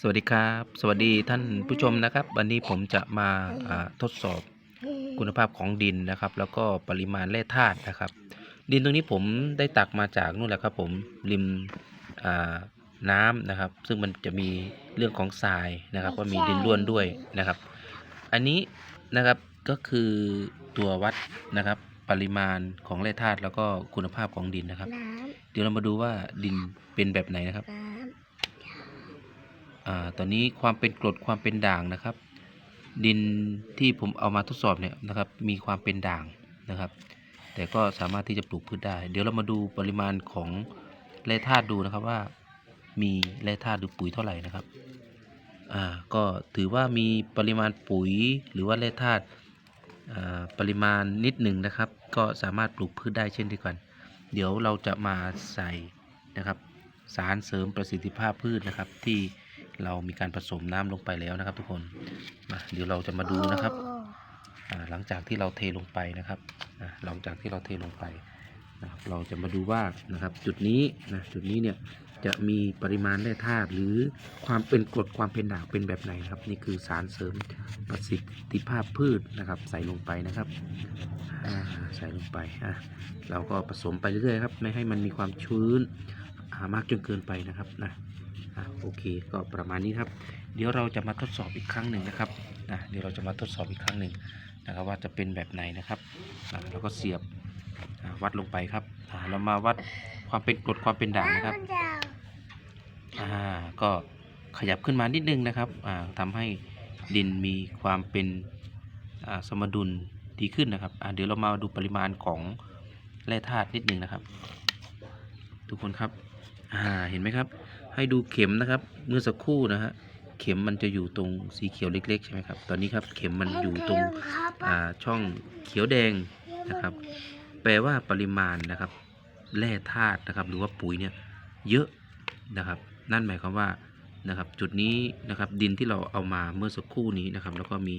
สวัสดีครับ สวัสดีท่านผู้ชมนะครับ วันนี้ผมจะมาอ่าทดสอบคุณภาพของดินนะครับ แล้วก็ปริมาณแร่ธาตุนะครับ ดินตรงนี้ผมได้ตักมาจากนู่นแหละครับ ผมริมอ่าน้ำนะครับ ซึ่งมันจะมีเรื่องของทรายนะครับว่ามีดินร่วนด้วยนะครับ อันนี้นะครับก็คือตัววัดนะครับ ปริมาณของแร่ธาตุแล้วก็คุณภาพของดินนะครับน้เดี๋ยวเรามาดูว่าดินเป็นแบบไหนนะครับำน้อ่า ตอนนี้ความเป็นกรดความเป็นด่างนะครับ ดินที่ผมเอามาทดสอบเนี่ยนะครับ มีความเป็นด่างนะครับ แต่ก็สามารถที่จะปลูกพืชได้ เดี๋ยวเรามาดูปริมาณของแร่ธาตุดูนะครับว่า มีแร่ธาตุหรือปุ๋ยเท่าไหร่นะครับอ่าก็ถือว่ามีปริมาณปุ๋ยหรือว่าแร่ธาตุอ่าปริมาณนิดหนึ่งนะครับ ก็สามารถปลูกพืชได้เช่นเดียวกัน เดี๋ยวเราจะมาใส่นะครับ สารเสริมประสิทธิภาพพืชนะครับที่ เรามีการผสมน้ำลงไปแล้วนะครับ ทุกคนมาเดี๋ยวเราจะมาดูนะครับโอ้อ่าหลังจากที่เราเทลงไปนะครับอ่าหลังจากที่เราเทลงไปนะครับเราจะมาดูว่านะครับ จุดนี้นะจุดนี้เนี่ยจะมีปริมาณแร่ธาตุหรือความเป็นกรดความเป็นด่างเป็นแบบไหนนะครับ นี่คือสารเสริมประสิทธิภาพพืชนะครับ ใส่ลงไปนะครับอ่าใส่ลงไปอะเราก็ผสมไปเรื่อยๆครับ ไม่ให้มันมีความชื้นอ่ามากจนเกินไปนะครับนะ อะโอเคก็ประมาณนี้ครับ เดี๋ยวเราจะมาทดสอบอีกครั้งหนึ่งนะครับนะเดี๋ยวเราจะมาทดสอบอีกครั้งหนึ่งนะครับว่าจะเป็นแบบไหนนะครับอะแล้วก็เสียบอะวัดลงไปครับอะเรามาวัดความเป็นกรดความเป็นด่างนะครับอ่าก็ขยับขึ้นมานิดนึงนะครับอ่าทำให้ดินมีความเป็นอ่าสมดุลดีขึ้นนะครับอ่าเดี๋ยวเรามาดูปริมาณของแร่ธาตุนิดนึงนะครับ ทุกคนครับ อ่าเห็นไหมครับ ให้ดูเข็มนะครับ เมื่อสักครู่นะฮะเข็มมันจะอยู่ตรงสีเขียวเล็ก ๆ ใช่ไหมครับ ตอนนี้ครับเข็มมันอยู่ตรงอ่าช่องเขียวแดงนะครับ แปลว่าปริมาณนะครับ แร่ธาตุนะครับ หรือว่าปุ๋ยเนี่ยเยอะนะครับ นั่นหมายความว่านะครับ จุดนี้นะครับดินที่เราเอามาเมื่อสักครู่นี้นะครับ แล้วก็มี